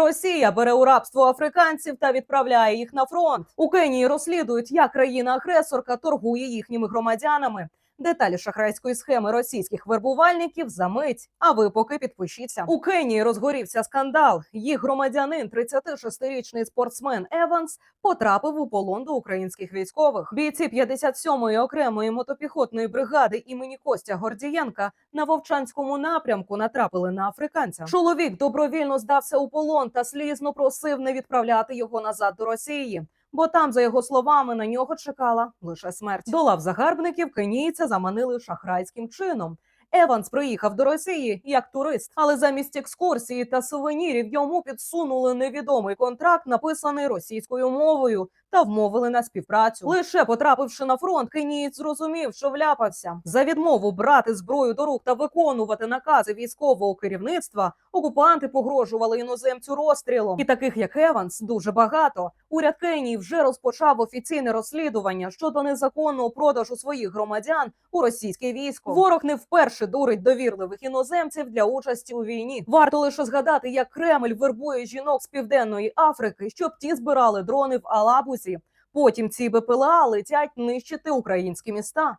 Росія бере у рабство африканців та відправляє їх на фронт. У Кенії розслідують, як країна-агресорка торгує їхніми громадянами. Деталі шахрайської схеми російських вербувальників за мить. А ви поки підпишіться. У Кенії розгорівся скандал. Їх громадянин, 36-річний спортсмен Еванс, потрапив у полон до українських військових. Бійці 57-ї окремої мотопіхотної бригади імені Костя Гордієнка на Вовчанському напрямку натрапили на африканця. Чоловік добровільно здався у полон та слізно просив не відправляти його назад до Росії. Бо там, за його словами, на нього чекала лише смерть. До лав загарбників кенійця заманили шахрайським чином. Еванс приїхав до Росії як турист, але замість екскурсії та сувенірів йому підсунули невідомий контракт, написаний російською мовою, та вмовили на співпрацю. Лише потрапивши на фронт, кенієць зрозумів, що вляпався за відмову брати зброю до рук та виконувати накази військового керівництва. Окупанти погрожували іноземцю розстрілом. І таких як Еванс дуже багато. Уряд Кенії вже розпочав офіційне розслідування щодо незаконного продажу своїх громадян у російське військо. Ворог не вперше дурить довірливих іноземців для участі у війні. Варто лише згадати, як Кремль вербує жінок з південної Африки, щоб ті збирали дрони в Алабузі. Потім ці БПЛА летять нищити українські міста.